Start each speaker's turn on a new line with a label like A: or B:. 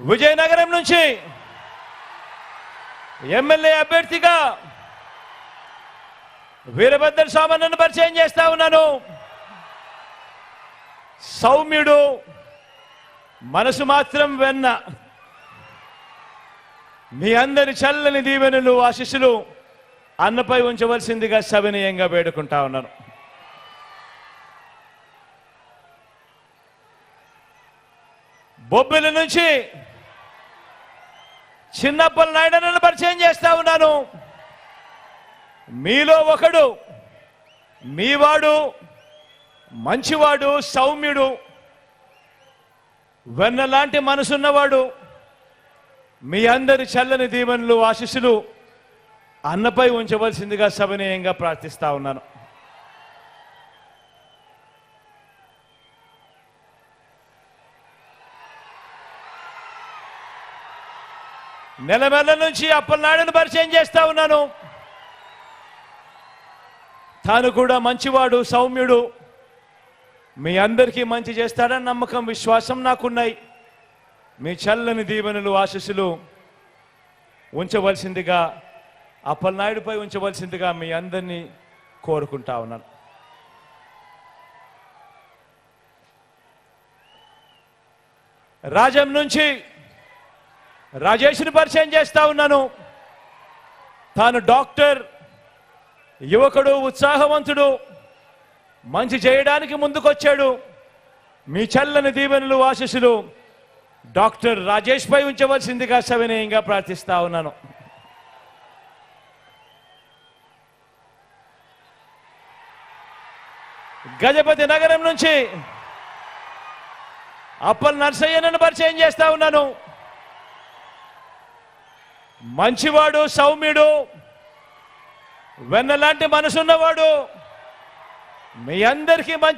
A: విజయనగరం నుంచి ఎమ్మెల్యే అభ్యర్థిగా వీరభద్ర స్వామి పరిచయం చేస్తా ఉన్నాను. సౌమ్యుడు మనసు మాత్రం వెన్న. మీ అందరి చల్లని దీవెనలు ఆశిస్సులు అన్నపై ఉంచవలసిందిగా సవినయంగా వేడుకుంటా ఉన్నాను. బొబ్బిలి నుంచి చిన్నప్పల నాయుడనను పరిచయం చేస్తా ఉన్నాను. మీలో ఒకడు మీవాడు మంచివాడు సౌమ్యుడు వెన్నలాంటి మనసున్నవాడు మీ అందరి చల్లని దీవెనలు ఆశీస్సులు అన్నపై ఉంచవలసిందిగా సవినయంగా ప్రార్థిస్తా ఉన్నాను. నెలమెల్ల నుంచి అప్పలనాయుడును పరిచయం చేస్తా ఉన్నాను. తాను కూడా మంచివాడు సౌమ్యుడు. మీ అందరికీ మంచి చేస్తాడని నమ్మకం విశ్వాసం నాకున్నాయి. మీ చల్లని దీవెనలు ఆశీస్సులు ఉంచవలసిందిగా అప్పలనాయుడుపై ఉంచవలసిందిగా మీ అందరినీ కోరుకుంటా ఉన్నాను. రాజం నుంచి రాజేష్ని పరిచయం చేస్తా ఉన్నాను. తాను డాక్టర్ యువకుడు ఉత్సాహవంతుడు మంచి చేయడానికి ముందుకొచ్చాడు. మీ చల్లని దీవెనలు ఆశీస్సులు డాక్టర్ రాజేష్ పై ఉంచవలసిందిగా సవినయంగా ప్రార్థిస్తా ఉన్నాను. గజపతి నగరం నుంచి అప్పల్ నర్సయ్యనను పరిచయం చేస్తా ఉన్నాను. మంచివాడు సౌమ్యుడు వెన్నలాంటి మనసున్నవాడు మీ అందరికీ మంచి